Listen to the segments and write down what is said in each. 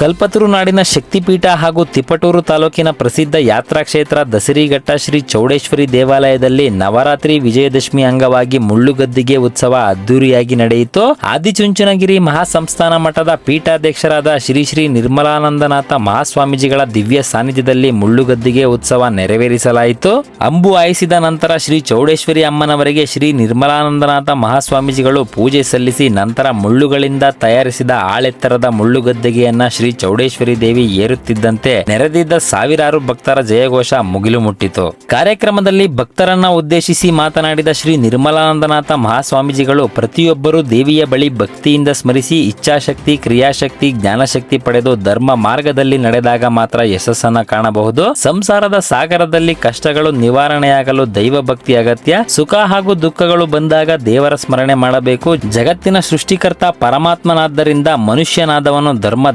ಕಲ್ಪತರು ನಾಡಿನ ಶಕ್ತಿಪೀಠ ಹಾಗೂ ತಿಪಟೂರು ತಾಲೂಕಿನ ಪ್ರಸಿದ್ಧ ಯಾತ್ರಾಕ್ಷೇತ್ರ ದಸರಿಘಟ್ಟ ಶ್ರೀ ಚೌಡೇಶ್ವರಿ ದೇವಾಲಯದಲ್ಲಿ ನವರಾತ್ರಿ ವಿಜಯದಶಮಿ ಅಂಗವಾಗಿ ಮುಳ್ಳುಗದ್ದಿಗೆ ಉತ್ಸವ ಅದ್ದೂರಿಯಾಗಿ ನಡೆಯಿತು. ಆದಿಚುಂಚನಗಿರಿ ಮಹಾಸಂಸ್ಥಾನ ಮಠದ ಪೀಠಾಧ್ಯಕ್ಷರಾದ ಶ್ರೀ ಶ್ರೀ ನಿರ್ಮಲಾನಂದನಾಥ ಮಹಾಸ್ವಾಮೀಜಿಗಳ ದಿವ್ಯ ಸಾನ್ನಿಧ್ಯದಲ್ಲಿ ಮುಳ್ಳುಗದ್ದಿಗೆ ಉತ್ಸವ ನೆರವೇರಿಸಲಾಯಿತು. ಅಂಬು ಆಯಿಸಿದ ನಂತರ ಶ್ರೀ ಚೌಡೇಶ್ವರಿ ಅಮ್ಮನವರಿಗೆ ಶ್ರೀ ನಿರ್ಮಲಾನಂದನಾಥ ಮಹಾಸ್ವಾಮೀಜಿಗಳು ಪೂಜೆ ಸಲ್ಲಿಸಿ ನಂತರ ಮುಳ್ಳುಗಳಿಂದ ತಯಾರಿಸಿದ ಆಳೆತ್ತರದ ಮುಳ್ಳುಗದ್ದಿಗೆಯನ್ನು ಶ್ರೀ ಚೌಡೇಶ್ವರಿ ದೇವಿ ಏರುತ್ತಿದ್ದಂತೆ ನೆರೆದಿದ್ದ ಸಾವಿರಾರು ಭಕ್ತರ ಜಯಘೋಷ ಮುಗಿಲು ಮುಟ್ಟಿತು ಕಾರ್ಯಕ್ರಮದಲ್ಲಿ ಭಕ್ತರನ್ನ ಉದ್ದೇಶಿಸಿ ಮಾತನಾಡಿದ ಶ್ರೀ ನಿರ್ಮಲಾನಂದನಾಥ ಮಹಾಸ್ವಾಮೀಜಿಗಳು ಪ್ರತಿಯೊಬ್ಬರೂ ದೇವಿಯ ಬಳಿ ಭಕ್ತಿಯಿಂದ ಸ್ಮರಿಸಿ ಇಚ್ಛಾಶಕ್ತಿ, ಕ್ರಿಯಾಶಕ್ತಿ, ಜ್ಞಾನಶಕ್ತಿ ಪಡೆದು ಧರ್ಮ ಮಾರ್ಗದಲ್ಲಿ ನಡೆದಾಗ ಮಾತ್ರ ಯಶಸ್ಸನ್ನ ಕಾಣಬಹುದು. ಸಂಸಾರದ ಸಾಗರದಲ್ಲಿ ಕಷ್ಟಗಳು ನಿವಾರಣೆಯಾಗಲು ದೈವ ಭಕ್ತಿ ಅಗತ್ಯ. ಸುಖ ಹಾಗೂ ದುಃಖಗಳು ಬಂದಾಗ ದೇವರ ಸ್ಮರಣೆ ಮಾಡಬೇಕು. ಜಗತ್ತಿನ ಸೃಷ್ಟಿಕರ್ತ ಪರಮಾತ್ಮನಾದ್ದರಿಂದ ಮನುಷ್ಯನಾದವನು ಧರ್ಮ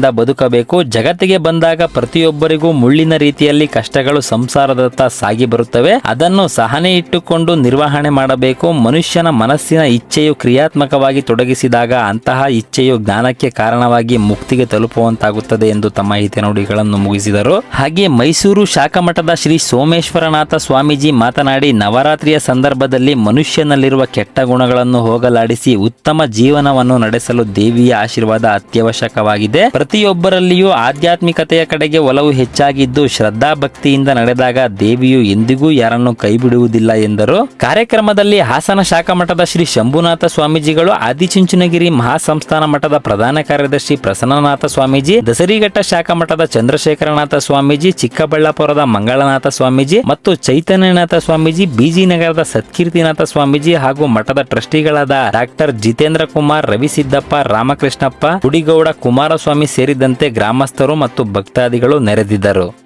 ಬದುಕಬೇಕು. ಜಗತ್ತಿಗೆ ಬಂದಾಗ ಪ್ರತಿಯೊಬ್ಬರಿಗೂ ಮುಳ್ಳಿನ ರೀತಿಯಲ್ಲಿ ಕಷ್ಟಗಳು ಸಂಸಾರದತ್ತ ಸಾಗಿ ಬರುತ್ತವೆ. ಅದನ್ನು ಸಹನೆ ಇಟ್ಟುಕೊಂಡು ನಿರ್ವಹಣೆ ಮಾಡಬೇಕು. ಮನುಷ್ಯನ ಮನಸ್ಸಿನ ಇಚ್ಛೆಯು ಕ್ರಿಯಾತ್ಮಕವಾಗಿ ತೊಡಗಿಸಿದಾಗ ಅಂತಹ ಇಚ್ಛೆಯು ಜ್ಞಾನಕ್ಕೆ ಕಾರಣವಾಗಿ ಮುಕ್ತಿಗೆ ತಲುಪುವಂತಾಗುತ್ತದೆ ಎಂದು ತಮ್ಮ ಹಿತನುಡಿಗಳನ್ನು ಮುಗಿಸಿದರು. ಹಾಗೆ ಮೈಸೂರು ಶಾಖಮಠದ ಶ್ರೀ ಸೋಮೇಶ್ವರನಾಥ ಸ್ವಾಮೀಜಿ ಮಾತನಾಡಿ, ನವರಾತ್ರಿಯ ಸಂದರ್ಭದಲ್ಲಿ ಮನುಷ್ಯನಲ್ಲಿರುವ ಕೆಟ್ಟ ಗುಣಗಳನ್ನು ಹೋಗಲಾಡಿಸಿ ಉತ್ತಮ ಜೀವನವನ್ನು ನಡೆಸಲು ದೇವಿಯ ಆಶೀರ್ವಾದ ಅತ್ಯವಶ್ಯಕವಾಗಿದೆ. ಪ್ರತಿಯೊಬ್ಬರಲ್ಲಿಯೂ ಆಧ್ಯಾತ್ಮಿಕತೆಯ ಕಡೆಗೆ ಒಲವು ಹೆಚ್ಚಾಗಿದ್ದು ಶ್ರದ್ಧಾ ಭಕ್ತಿಯಿಂದ ನಡೆದಾಗ ದೇವಿಯು ಎಂದಿಗೂ ಯಾರನ್ನು ಕೈಬಿಡುವುದಿಲ್ಲ ಎಂದರು. ಕಾರ್ಯಕ್ರಮದಲ್ಲಿ ಹಾಸನ ಶಾಖಾ ಮಠದ ಶ್ರೀ ಶಂಭುನಾಥ ಸ್ವಾಮೀಜಿಗಳು, ಆದಿಚುಂಚನಗಿರಿ ಮಹಾಸಂಸ್ಥಾನ ಮಠದ ಪ್ರಧಾನ ಕಾರ್ಯದರ್ಶಿ ಪ್ರಸನ್ನನಾಥ ಸ್ವಾಮೀಜಿ, ದಸರಿಘಟ್ಟ ಶಾಖಾ ಮಠದ ಚಂದ್ರಶೇಖರನಾಥ ಸ್ವಾಮೀಜಿ, ಚಿಕ್ಕಬಳ್ಳಾಪುರದ ಮಂಗಳನಾಥ ಸ್ವಾಮೀಜಿ ಮತ್ತು ಚೈತನ್ಯನಾಥ ಸ್ವಾಮೀಜಿ ಬಿಜಿನಗರದ ಸತ್ಕೀರ್ತಿನಾಥ ಸ್ವಾಮೀಜಿ ಹಾಗೂ ಮಠದ ಟ್ರಸ್ಟಿಗಳಾದ ಡಾಕ್ಟರ್ ಜಿತೇಂದ್ರ ಕುಮಾರ್, ರವಿಸಿದ್ದಪ್ಪ, ರಾಮಕೃಷ್ಣಪ್ಪ ಹುಡಿಗೌಡ ಕುಮಾರಸ್ವಾಮಿ ಸೇರಿದಂತೆ ಗ್ರಾಮಸ್ಥರು ಮತ್ತು ಭಕ್ತಾದಿಗಳು ನೆರೆದಿದ್ದರು.